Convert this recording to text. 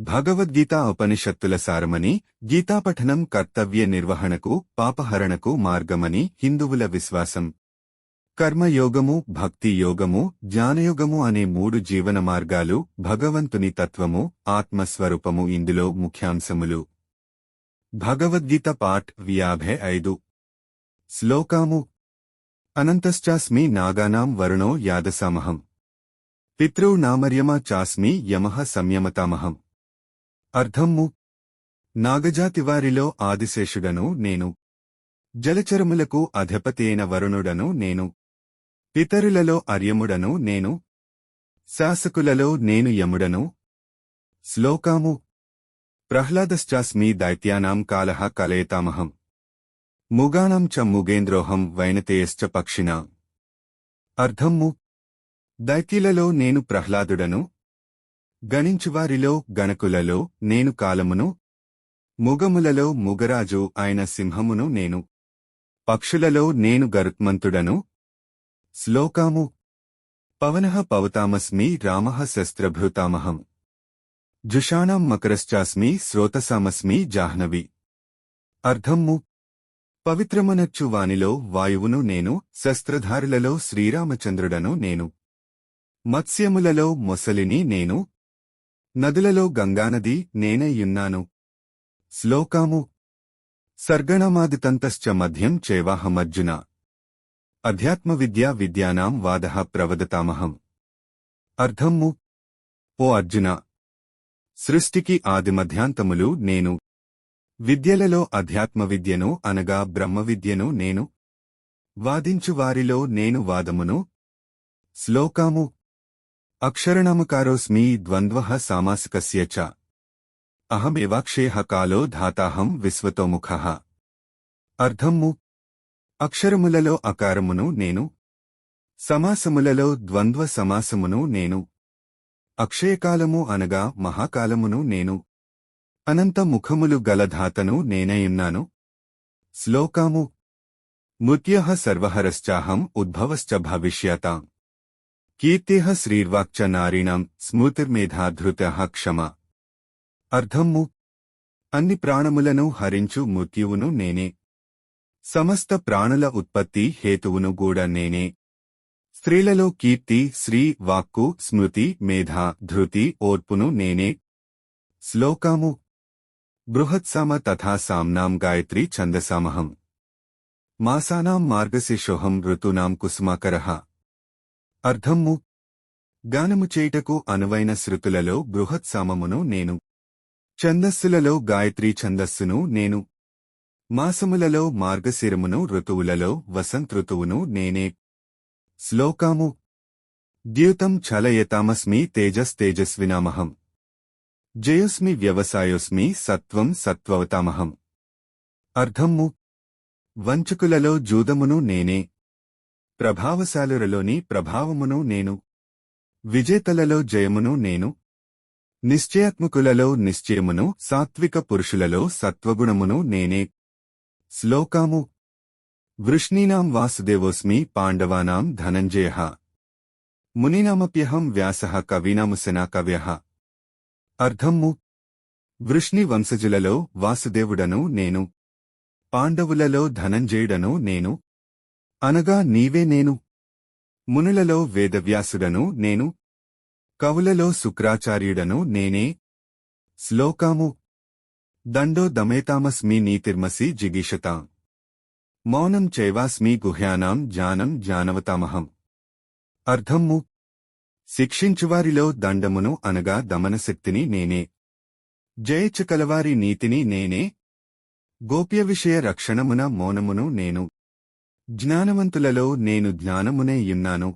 భగవద్గీత ఉపనిషత్తుల సారమని గీతాపఠనం కర్తవ్య నిర్వహణకు పాపహరణకు మార్గమని హిందువుల విశ్వాసం. కర్మయోగము భక్తి యోగము జ్ఞానయోగము అనే మూడు జీవన మార్గాలు భగవంతుని తత్వము ఆత్మస్వరూపము ఇందులో ముఖ్యాంశములు. భగవద్గీత పాఠ్ వ్యాభై ఐదు. శ్లోకాము. అనంతశ్చాస్మి నాగానాం వరుణో యాదసామహం. పితృనామర్యమా చాస్మి యమ సంయమతామహం. అర్ధమ్ము నాగజాతివారిలో ఆదిశేషుడను నేను. జలచరములకు అధిపతియైన వరుణుడను నేను. పితరులలో అర్యముడను నేను. శాసకులలో నేను యముడను. శ్లోకాము. ప్రహ్లాదశ్చాస్మి దైత్యానాం కాలః కలయతామహం. ముగానాం చ ముగేంద్రోహం వైనతేయశ్చ పక్షిణా. అర్ధమ్ము దైత్యులలో నేను ప్రహ్లాదుడను. గణించువారిలో గణకులలో నేను కాలమును ముగములలో ముగరాజు ఆయన సింహమును నేను పక్షులలో నేను గరుత్మంతుడను శ్లోకాము పవనః పవతామస్మి రామః శస్త్రభృతామహం జుషాణం మకరశ్చాస్మి శ్రోతసామస్మి జాహ్నవి. అర్ధము పవిత్రమనచ్చు వానిలో వాయువును నేను శస్త్రధారులలో శ్రీరామచంద్రుడను నేను మత్స్యములలో మొసలిని నేను నదులలో గంగానది నేనేయున్నాను శ్లోకాము. సర్గణమాదితంతశ్చ మధ్యం చేవాహమర్జున అధ్యాత్మవిద్యా విద్యానాం వాదః ప్రవదతామహం. అర్థమ్ము ఓ అర్జున. సృష్టికి ఆదిమధ్యాంతములు నేను. విద్యలలో అధ్యాత్మ విద్యను అనగా బ్రహ్మ విద్యను నేను. వాదించువారిలో నేను వాదమును. శ్లోకాము. అక్షరణమకారోస్మి ద్వంద్వ సామాసికస్య చ అహమేవాక్షేహ కాలో ధాతాహం విశ్వతోముఖ అర్థమ్ము అక్షరములలో అకారమును నేను సమాసములలో ద్వంద్వ సమాసమును నేను అక్షయకాలము అనగా మహాకాలమును నేను అనంత ముఖములు గలధాతను నేనయున్నాను శ్లోకాము ముత్య సర్వహరశ్చాహం ఉద్భవశ్చ భవిష్యతాం కీర్తేహ శ్రీర్వాక్చ నారీణం స్మృతిర్మేధాధృత క్షమ. అర్థమ్ము అన్ని ప్రాణములను హరించు మృత్యువును నేనే. సమస్త ప్రాణుల ఉత్పత్తి హేతువును గూడ నేనే. స్త్రీలలో కీర్తి శ్రీ వాక్కు స్మృతి మేధ ధృతి ఓర్పును నేనే. శ్లోకాము. బృహత్సామ తథా సామ్నాం గాయత్రీ ఛందసామహం. మాసానాం మార్గశిశోహం ఋతూనాం కుసుమాకరః. అర్ధమ్ము గానము చేయుటకు అనువైన శృతులలో బృహత్సామమును నేను. ఛందస్సులలో గాయత్రీ ఛందస్సును నేను. మాసములలో మార్గశిరమును ఋతువులలో వసంతృతువును నేనే. శ్లోకాము? ద్యూతం ఛలయతామస్మి తేజస్తేజస్వినామహం. జయోస్మి వ్యవసాయోస్మి సత్వం సత్వవతామహం. అర్ధమ్ము వంచకులలో జూదమును నేనే. ప్రభావశాలురలోని ప్రభావమును నేను విజేతలలో జయమును నేను నిశ్చయాత్మకులలో నిశ్చయమును సాత్విక పురుషులలో సత్వగుణమును నేనే. శ్లోకాము. వృష్ణీనాం వాసుదేవోస్మి పాండవానాం ధనంజయ. మునినామప్యహం వ్యాస కవీనాముసనా కవ్య అర్థము వృష్ణి వంశజులలో వాసుదేవుడను నేను పాండవులలో ధనంజయుడను నేను అనగా నీవే నేను. మునులలో వేదవ్యాసుడను నేను. కవులలో శుక్రాచార్యుడను నేనే. శ్లోకాము. దండో దమేతామస్మి నీతిర్మసి జిగీషతాం. మౌనం చైవాస్మి గుహ్యానాం జానం జానవతామహం. అర్థము. శిక్షించువారిలో దండమును అనగా దమనశక్తిని నేనే. జయచకలవారి నీతిని నేనే. గోప్య విషయ రక్షణమున మౌనమును నేను. జ్ఞానవంతులలో నేను జ్ఞానమునే యున్నాను